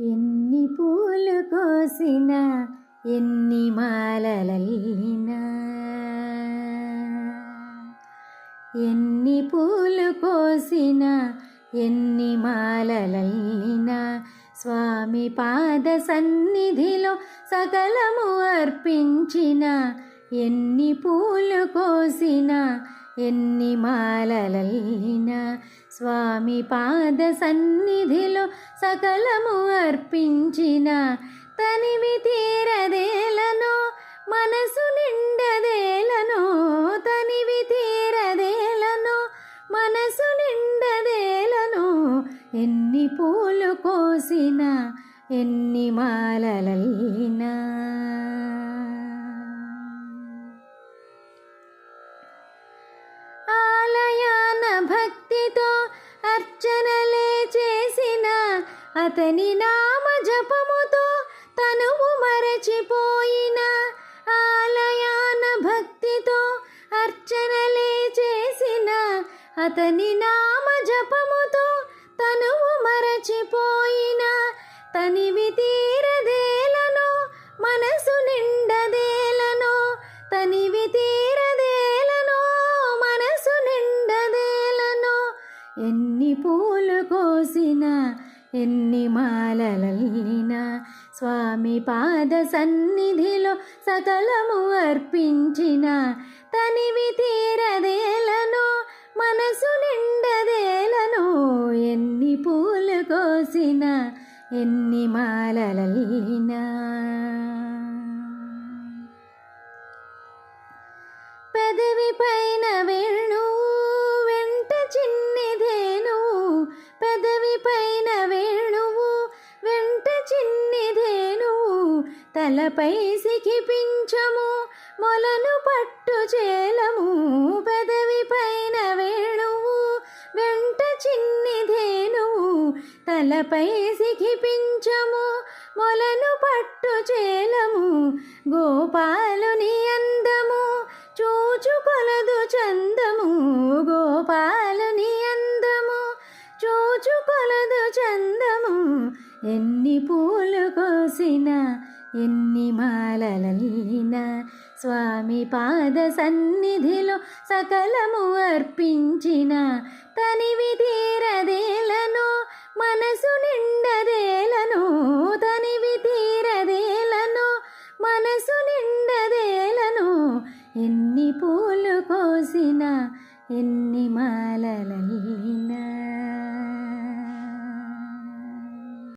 ఎన్ని పూలు కోసిన ఎన్ని మాలలల్లినా. ఎన్ని పూలు కోసిన ఎన్ని మాలలల్లినా. స్వామి పాద సన్నిధిలో సకలము అర్పించిన ఎన్ని పూలు కోసిన ఎన్ని మాలలల్లినా. స్వామి పాద సన్నిధిలో సకలము అర్పించిన తనివి తీరదేలను మనసు నిండదేలను తనివి తీరదేలను మనసు నిండదేలను ఎన్ని పూలు కోసిన ఎన్ని మాలలైనా. అతని నామ జపముతో తనువు మరచిపోయిన ఆలయాన భక్తితో అర్చనలే చేసిన అతని నామ జపముతో తనువు మరచిపోయిన తనివి తీరదేలను మనసు నిండదేలను తనివి తీరదేలను మనసు నిండదేలను ఎన్ని పూలు కోసిన ఎన్ని మాలలల్లిన స్వామి పాద సన్నిధిలో సకలము అర్పించిన తనివి తీరదేలను మనసు నిండదేలను ఎన్ని పూలు కోసిన ఎన్ని మాలలల్లినా. పెదవి తలపై సిఖిపించము మొలను పట్టు చేలము పెదవి పైన వేణువు వెంట చిన్నిదేనువు తలపై సిఖిపించము మొలను పట్టు చేలము గోపాలుని అందము చూచుకొలదు చందము గోపాలుని అందము చూచుకొలదు చందము ఎన్ని పూలు కోసినా ఎన్ని మాలలైన స్వామి పాద సన్నిధిలో సకలము అర్పించిన తనివి తీరదేలను మనసు నిండదేలను తనివి తీరదేలను మనసు నిండదేలను ఎన్ని పూలు కోసిన ఎన్ని మాలలైనా.